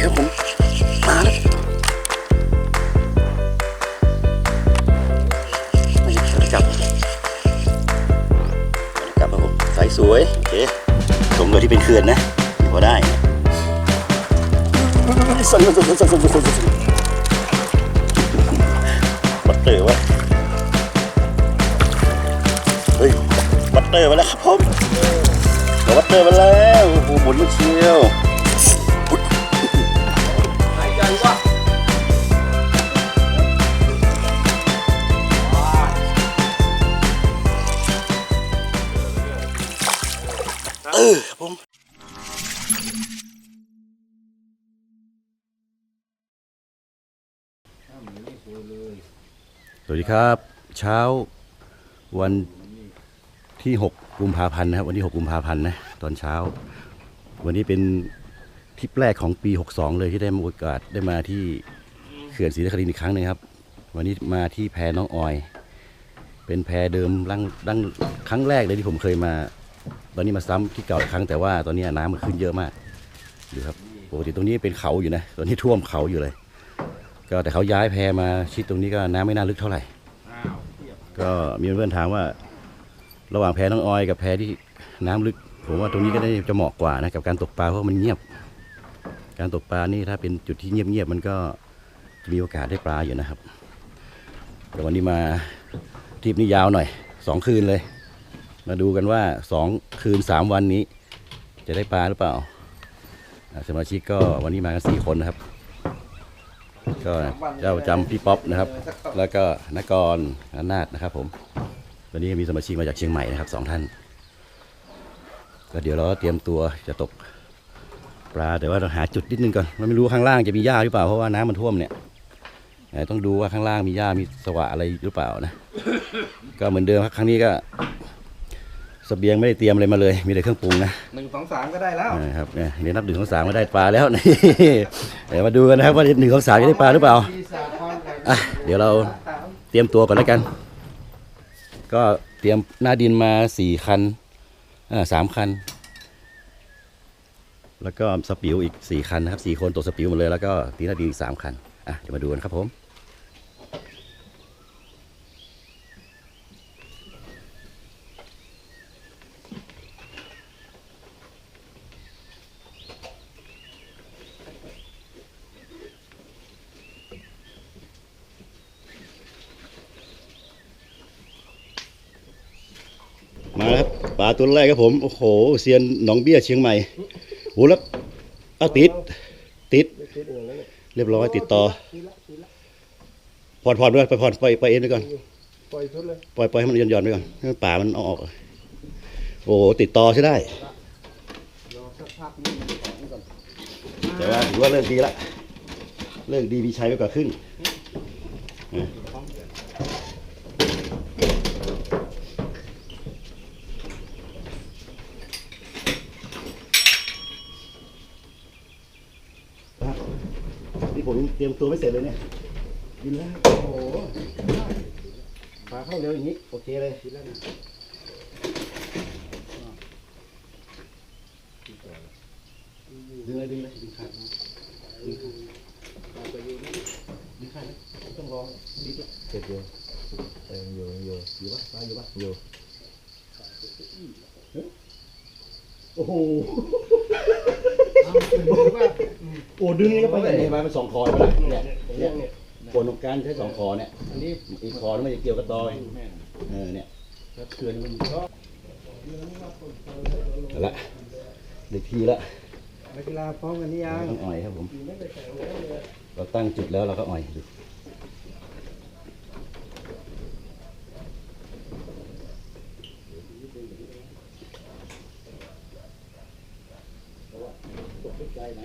ครับผมมาแล้วนี่จับจับครับผมใสสวยโอเคสมกับที่เป็นเขื่อนนะถือว่าได้สั่นสั่นสั่นสั่นสั่นสั่นสั่นบัตเตอร์วะเฮ้ยบัตเตอร์มาแล้วครับผมเอาบัตเตอร์มาแล้วโอ้โหหมุนมาเชียว ออผมสวัสดีครับ เช้าวันที่ 6 กุมภาพันธ์นะครับ วันที่ 6 กุมภาพันธ์นะตอนเช้า วันนี้เป็นทริปแรกของปี 62 เลยที่ได้มาโอกาสได้มาที่เขื่อนศรีนครินทร์อีกครั้งหนึงครับ วันนี้มาที่แพน้องออย เป็นแพเดิมรังดังครั้งแรกเลยที่ผมเคยมา ตอนนี้มาซ้ำที่เก่าอีกครั้งแต่ว่าตอนนี้น้ำมันขึ้นเยอะมากดูครับปกติตรงนี้เป็นเขาอยู่นะตอนนี้ท่วมเขาอยู่เลย ก็แต่เขาย้ายแพมาชิดตรงนี้ก็น้ำไม่น่าลึกเท่าไหร่ก็มีเพื่อนถามว่า ระหว่างแพน้องออยกับแพที่น้ำลึก ผมว่าตรงนี้ก็ได้จะเหมาะกว่านะกับการตกปลาเพราะมันเงียบ การตกปลานี่ถ้าเป็นจุดที่เงียบๆมันก็มีโอกาสได้ปลาอยู่นะครับแต่วันนี้มาทริปนี้ยาวหน่อยสองคืนเลย มาดูกันว่าสองคืนสามวันนี้ จะได้ปลาหรือเปล่าสมาชิกก็วันนี้มากันสี่คนนะครับ ก็เจ้าจำพี่ป๊อปนะครับ แล้วก็นกรอนาถนะครับผมวันนี้มีสมาชิกมาจากเชียงใหม่นะครับสองท่านก็เดี๋ยวเราเตรียมตัวจะตกปลาแต่ว่าเราหาจุดนิดนึงก่อนเราไม่รู้ข้างล่างจะมีหญ้าหรือเปล่าเพราะว่าน้ำมันท่วมเนี่ยต้องดูว่าข้างล่างมีหญ้ามีสวะอะไรหรือเปล่านะ ก็เหมือนเดิมครับครั้งนี้ก็ เสบียงไม่ได้เตรียมอะไรมาเลย มีแต่เครื่องปรุงนะหนึ่งสองสามก็ได้แล้วนะครับเนี่ยเดี๋ยวนับหนึ่งสองสามมาได้ปลาแล้วนี่เดี๋ยวมาดูกันนะครับว่าหนึ่งสองสามจะได้ปลาหรือเปล่าอะเดี๋ยวเราเตรียมตัวก่อนแล้วกัน ก็เตรียมหน้าดินมาสี่คันอ่าสามคัน แล้วก็สปิวอีกสี่คันนะครับสี่คนตกสปิวหมดเลยแล้วก็ตีหน้าดินอีกสามคันอะเดี๋ยวมาดูกันครับผม มาแล้วครับปลาตัวแรกครับผมโอ้โหเซียนหนองเบี้ยเชียงใหม่โหแล้วเอาติด ติด เรียบร้อยติดต่อผ่อนผ่อนด้วยไปผ่อนไปไปเอ็นไปก่อนปล่อยชุดเลยปล่อยปล่อยให้มันหย่อนหย่อนๆไปก่อนให้ป่ามันเอาออก โอ้โหติดต่อใช่ได้รอสักพักนึงของก่อนแต่ว่าถือว่าเลิกดีละเลิกดีมีชัยไปกว่าครึ่งอะนี่ผมเต รียมตัวไม่เสร็จเลยเนี่ยยินแล้วโอ้โหปลาเข้าเร็วอย่างนี้ โอเคเลยดึงเลยดึงเลยดึงขาดนะดึงขาดดึงขาดนต้องรอนิดเดียวเสร็จเดียวเอออยู่อยู่อยู่ปะปลาอยู่ปะอยู่โอ้โห โอ้ดึงนี่ก็ไปไหนมาเป็นสองคอไปแล้วเนี่ยเนี่ยผลของการใช้สองคอเนี่ยอันนี้อีกคอนึงมันจะเกี่ยวกับตอยเออเนี่ยแล้วเขื่อนมันก็เอาละเด็กทีละนักกีฬาพร้อมกันนี่ยังต้องอ่อยครับผม เราตั้งจุดแล้วเราก็อ่อยดู เอ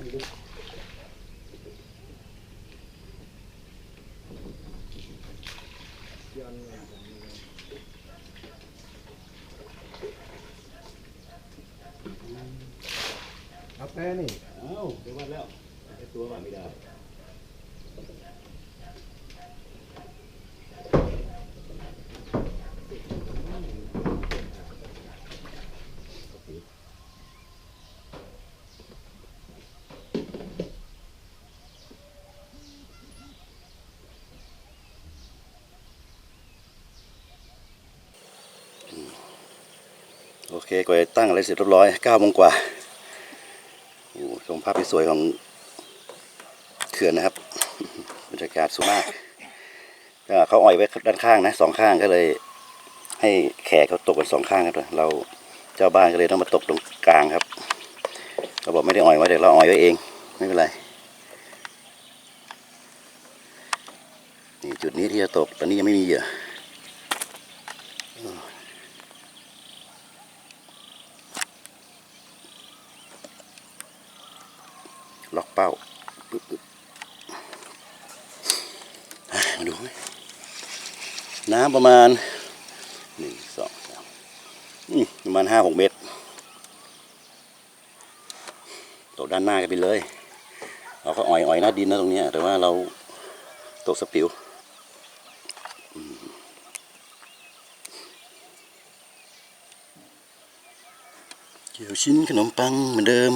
าแป้นี่เอาไปวัดแล้วไอ้ตัววัดไม่ได้ เคกว่าตั้งอะไรเสร็จเรียบร้อยเก้าโมงกว่าโอ้ชมภาพสวยของเขื่อนนะครับบรรยากาศสวยมากเขาอ่อยไว้ด้านข้างนะสองข้างก็เลย ให้แขกเขาตกกันสองข้างกันเราเจ้าบ้านก็เลยต้องมาตกตรงกลางครับเขาบอกไม่ได้อ่อยไว้เดี๋ยวเราอ่อยไว้เองไม่เป็นไรนี่จุดนี้ที่จะตกตอนนี้ยังไม่มีเหยื่อ ล็อกเป้าปึ๊บปึ๊บมาดูไหมน้ำประมาณหนึ่งสองสามประมาณห้าหกเมตรตกด้านหน้ากันไปเลย เราก็อ่อยอ่อยหน้าดินนะตรงนี้ แต่ว่าเราตกสปิวเกี่ยวชิ้นขนมปังเหมือนเดิม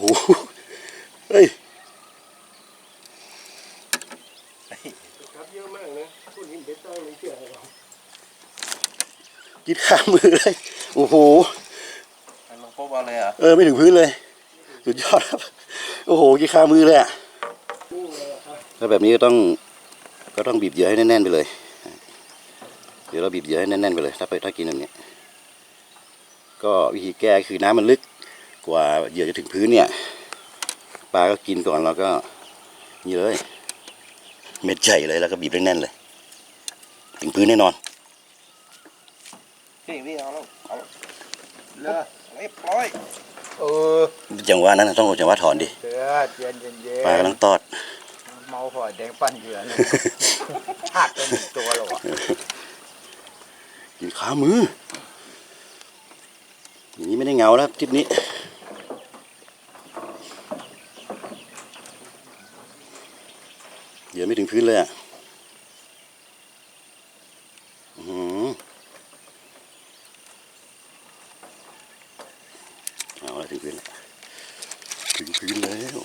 โอ้โหเฮ้ยครับเยอะมากนะพูดหินเบต้าไม่เชื่อหรอกกินข้ามมือเลย โอ้โหลงโป๊บเอาเลยอะเออไม่ถึงพื้นเลย สุดยอดครับ โอ้โหกินข้ามมือเลยอะถ้าแบบนี้ก็ต้องก็ต้องบีบเหยื่อให้แน่นๆไปเลย เดี๋ยวเราบีบเหยื่อให้แน่นๆไปเลย ถ้าไปถ้ากินแบบนี้ ก็วิธีแก้คือน้ำมันลึก กว่าเหยื่อจะถึงพื้นเนี่ยปลาก็กินก่อนแล้วก็นี่เลย เม็ดใหญ่เลยแล้วก็บีบให้แน่นเลย ถึงพื้นแน่นอนพี่พี่เอาแล้วเอาเลือเรียบร้อยเออจังหวะนั้นน่ะต้องจังหวะถอนดิเดือดเย็นเย็นเย็นปลากำลังตอด เมาหอยแดงปั้นเหยื่อเลยหักเป็นหนึ่งตัวหรอวะกินขามืออย่างนี้ไม่ได้เงาแล้วทริปนี้ เดี๋ยว ไม่ถึงพื้นเลยอะอื้อหือเอาละถึงพื้นแล้วถึงพื้นแล้ว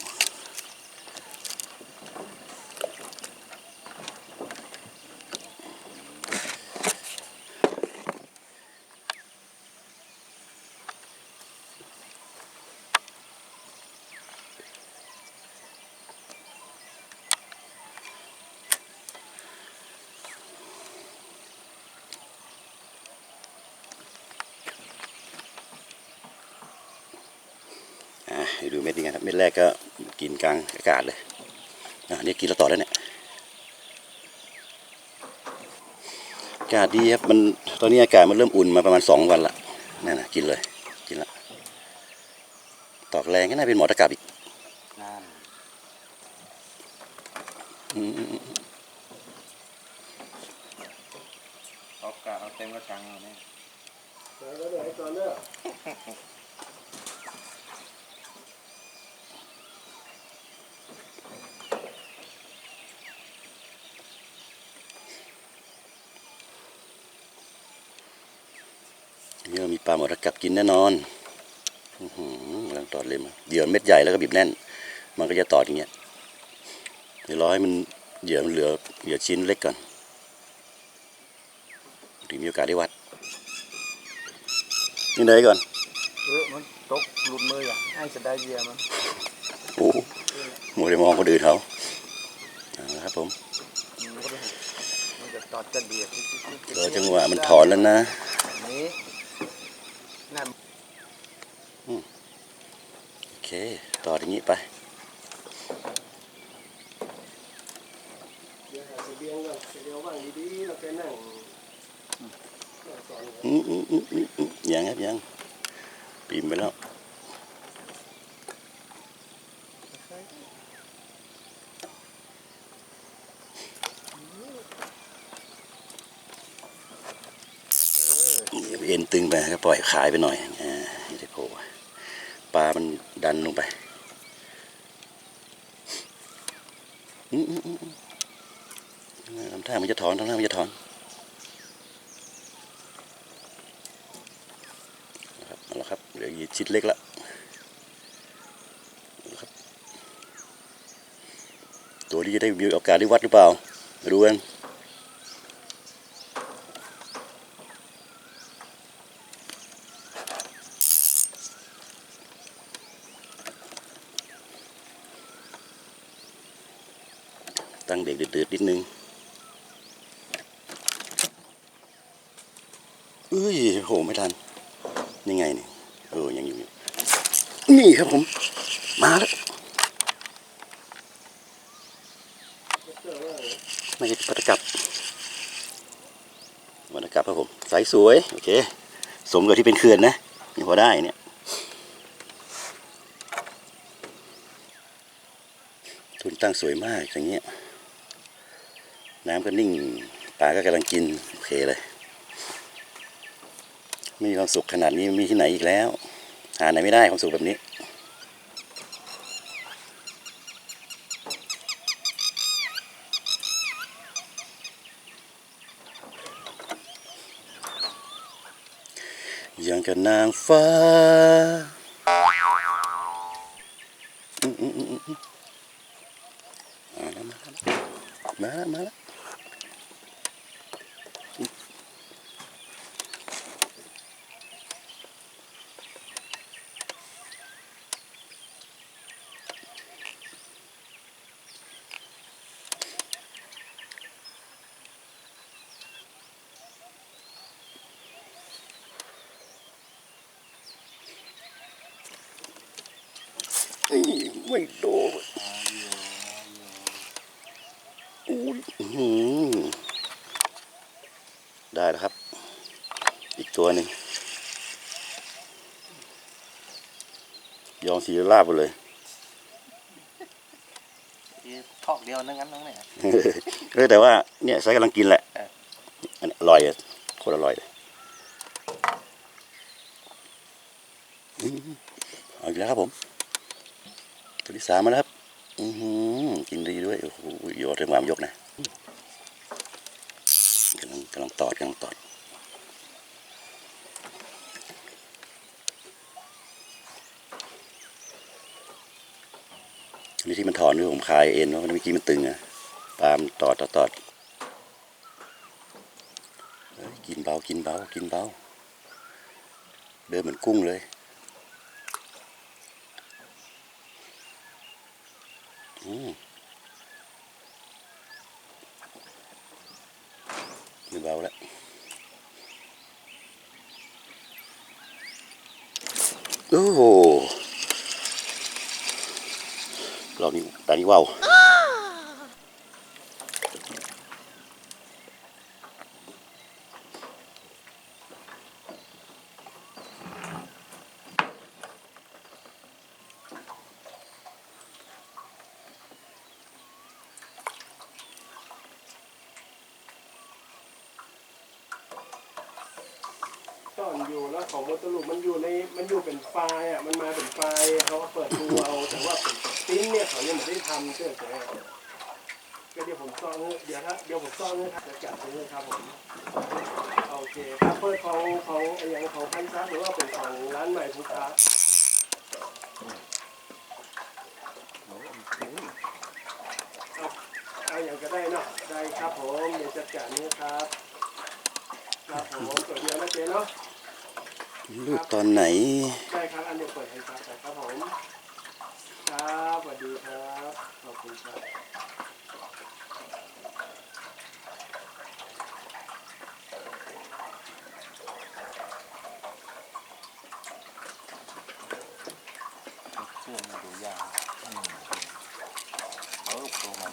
อะให้ ดูเม็ดนี้ครับเม็ดแรกก็กินกลางอากาศเลยอะนี่กินแล้วต่อแล้วเนี่ยอากาศดีครับมันตอนนี้อากาศมันเริ่มอุ่นมาประมาณสองวันละนั่นนะกินเลยกินละตอกแรงก็น่าเป็นหมอตะกับอีกนั่นอืมอืมอืมเอากะเอาเต็มกระชังเอาเนี่ย นี่เรามีปลาหมอตะกับกินแน่นอนอื้อหือกำลังตอดเลยมาเหยื่อเม็ดใหญ่แล้วก็บีบแน่น มันก็จะตอดอย่างเงี้ยเดี๋ยวรอให้มันเหยื่อมันเหลือเหยื่อชิ้นเล็กก่อนถึงมีโอกาสได้วัดนี่ไหนก่อนเออมันตกหลุดมืออะให้จะได้เหยื่อมันโอ้โหมัวแต่มองคนอื่นเขาเอาละครับผมมันก็ไปหุบมันจะตอดกระเดียดรอจังหวะมันถอนแล้วนะ นี้นั่นโอเค ต่ออย่างนี้ไปเดียวก่อนเดียวว่างดีๆเราไปนั่งอืมอืมอืมอืมอืมยังครับยังปีมไปแล้ว อย่าไปเอ็น ตึงไปก็ปล่อยขายไปหน่อยอ่าได้โผล่ปลามันดันลงไปอืมอืมอืมอืมโอำท่ามันจะถอนทำท่ามันจะถอนนะครับเอาละครับเหลืออีชิ้นเล็กละเอาละครับ ตัวนี้จะได้มีโอกาสได้วัดหรือเปล่ามาดูกัน ตั้งเด็กเดือดๆนิดนึงเอ้ยโหไม่ทันยังไงเนี่ยเออยังอยู่นี่ครับผม มาแล้วไม่ใช่ปฏิกับวรรณกับครับผมใสสวยโอเคสมกับที่เป็นเขื่อนนะนี่พอได้เนี่ยทุนตั้งสวยมากอย่างเงี้ย น้ำก็นิ่งปลาก็กำลังกินโอเคเลยมีความสุขขนาดนี้มีที่ไหนอีกแล้ว หาไหนไม่ได้ความสุขแบบนี้ อย่างกับนางฟ้ามาแล้วมาแล้วมาแล้ว ไม่โดนอุ้ยอื้อหือได้แล้วครับ อีกตัวหนึ่งยองสีลาบไปเลยทอกเดียวนั่งงั้นน้องเนี่ยเออแต่ว่าเนี่ยใช้กำลังกินแหละเอออันนี้อร่อยอะโคตรอร่อยเลยอืมเอาอีกแล้วครับผม ตัวที่สามมาแล้วครับ อือกินดีด้วย โอ้โหโยนเรื่องความยกนะกำลังกำลังตอดกำลังตอดนนี้ที่มันถอนด้วยผมคลายเอ็นเพราะมันเมื่อกี้มันตึงอะปามตอดตอดตอดกินเบากินเบากินเบาเดินเหมือนกุ้งเลย อืมเบาแล้วโอ้โหเรานี่ตานี่ว้าว ตอนอยู่แล้วของมดตลุมันอยู่ในมันอยู่เป็นไฟล์อะมันมาเป็นไฟล์เขาก็เปิดดูเอาแต่ว่าปิ้นเนี่ยเขายังไม่ได้ทำเชื่อใจก็เดี๋ยวผมซ่อนเดี๋ยวถ้าเดี๋ยวผมซ่อนให้ครับจะจัดให้ครับผมโอเคครับเปิดของของไอ้ยังของพันซัหรือว่าเป็นของร้านใหม่ทุกครับเอาเอาอย่างก็ได้เนาะได้ครับผมเดี๋ยวจัดการนี้ครับครับผมตัวเดียวนะเจ๊เนาะ ลูกตอนไหน ใช่ครับ อันเดียวเปิดให้ครับครับผม ครับสวัสดีครับ ขอบคุณครับ เชื่อมาดูยากเอาลูกตัวมัน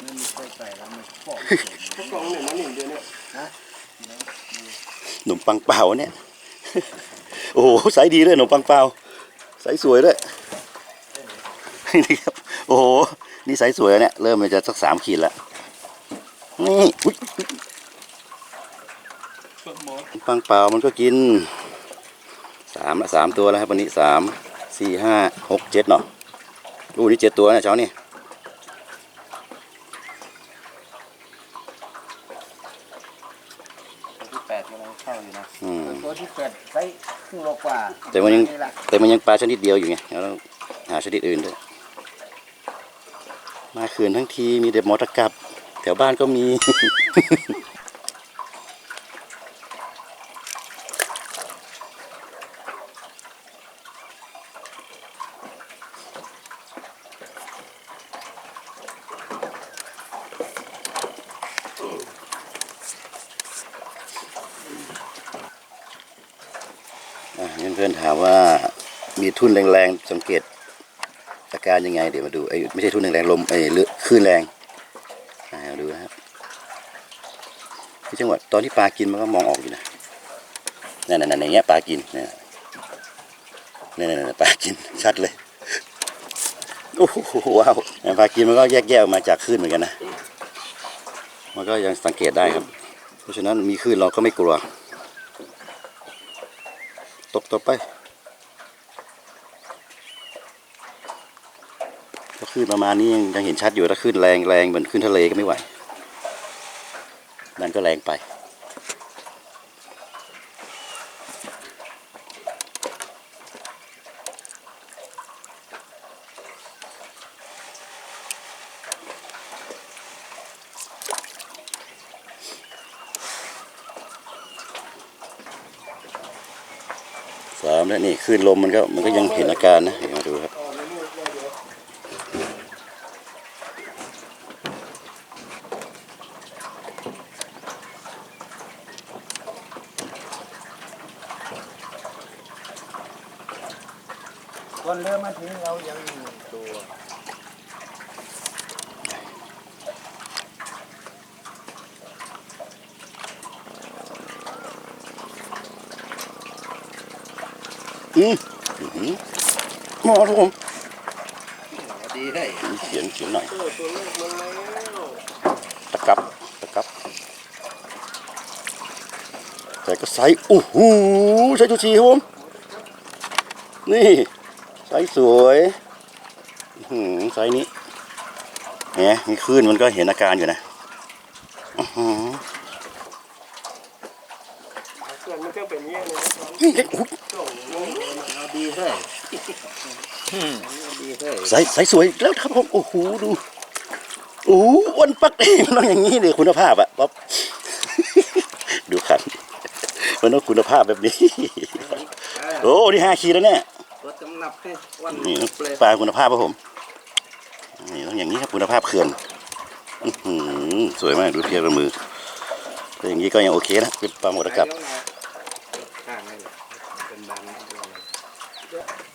ไม่มีใส่ใส่แล้วมันฟอก พวกกองหนึ่งมาหนึ่งเดียวเนี่ย ขนม ปังเปล่าเนี่ย โอ้โหไซส์ดีด้วยขนมปังเปล่าไซส์สวยด้วยนี่ครับโอ้โหนี่ไซส์สวยแล้วเนี่ยเริ่มมันจะสักสามขีดล้วนี่ปังเปล่ามันก็กินสามละสามตัวแล้วครับวันนี้สามสี่ห้าหกเจ็ดเนาะลูกนี้เจ็ดตัวนะเช้านี่ ตัวที่แปดกำลังเข้าอยู่นะ อืม ตัวที่แปดไซส์ครึ่งโลกว่า แต่มันยังแต่มันยังปลาชนิดเดียวอยู่ไงเราต้องหาชนิดอื่นด้วยมาคืนทั้งทีมีเด็บมอตะกับ แถวบ้านก็มี อะเพื่อนๆถามว่ามี ทุ่นแรงๆสังเกตอาการยังไงเดี๋ยวมาดูไอ้ไม่ใช่ทุ่นแรงๆลมไอ้เรือคลื่นแรงมาดูนะครับที่จังหวะตอนที่ปลากินมันก็มองออกอยู่นะนั่นๆๆอย่างเงี้ยปลากินเนี่ยนี่นๆๆปลากินชัดเลยโอ้โหว้าวปลากินมันก็แยกแยะออกมาจากคลื่นเหมือนกันนะมันก็ยังสังเกตได้ครับ เพราะฉะนั้นมีคลื่นเราก็ไม่กลัวตกต่อไปถ้า ขึ้นประมาณนี้ยังยังเห็นชัดอยู่ถ้าขึ้นแรงแรงเหมือนขึ้นทะเลก็ไม่ไหวนั่นก็แรงไปสามแล้วนี่คลื่นลมมันก็มันก็ยังเห็นอาการนะเดี๋ยวมาดูครับ ก่อนเรือมาถึงเรายังมีตัว อืมอื้อหือมอครับผม ดีได้ เขียนเขียนหน่อย เออตัวเลขมันแล้ว ตะ กับตะกับ แต่ก็ไซส์โอ้โหใช้ชูชีครับผม นี่ไซส์สวยอื้อหือไซส์นี้เนี่ยมีคลื่นมันก็เห็นอาการอยู่นะอื้อหือเกิดมันก็เป็นอย่างเงี้ยเลยนะครับนี่เล็กอุ๊ยส่งลงมาเอาดีได้ดีได้ไซส์ไซส์สวยแล้วครับผม โอ้โห ดูโอ้โหอ้วนปักเองมันต้องอย่างนี้เลยคุณภาพอะป๊อปดูครับมันต้องคุณภาพแบบนี้ โอ้นี่ห้าขีดแล้วเนี่ยตัวจำนับให้วันนี่เลยปลาคุณภาพครับผมนี่ต้องอย่างนี้ครับคุณภาพเขื่อนอื้อหือสวยมากดูเทียบกับมือแต่อย่างนี้ก็ยังโอเคนะเป็นปลาหมดกับ ข้างนี่แหละเป็นดันด้วย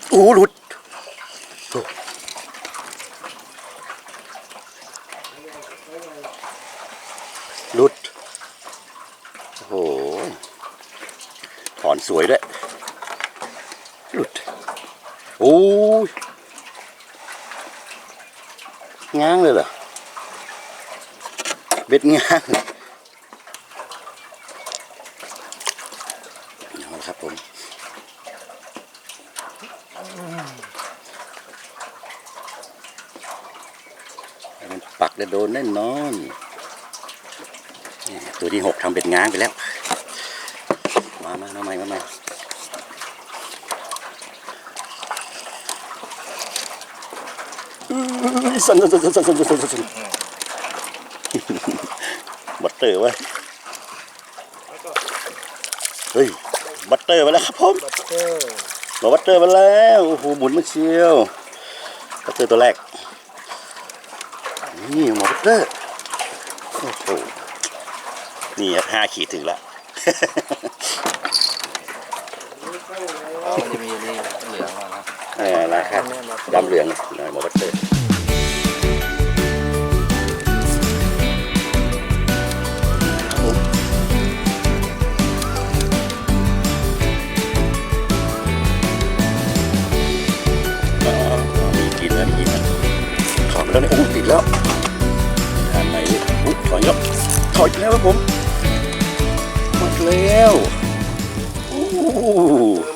โอ้หลุดหลุด โอ้โหถอนสวยด้วย หลุด โอ้ยง้างเลยเหรอ เบ็ดง้าง ปักได้โดนแน่นอนตัวที่หกทำเป็นง้างไปแล้ว มามาน้องใหม่มาใหม่สันสันสันสันสันสันสันบัตเตอร์วะเฮ้ย บัตเตอร์มาแล้วครับผมบัตเตอร์มาบัตเตอร์มาแล้ว โอ้โหหมุนมาเชียว บัตเตอร์ตัวแรก เตอร์โอ้โหนี่ครับห้าขีดถึงละอ๋อมันจะมีนี่เหลืองอะนะเออนะครับดำเหลืองหน่อยหมอบัตเตอร์อ๋อมีกินแล้วมีกินแล้วถอดไปแล้วเนี่ยโอ้ติดแล้ว ถอยแล้วครับผมหมดแล้วโอ้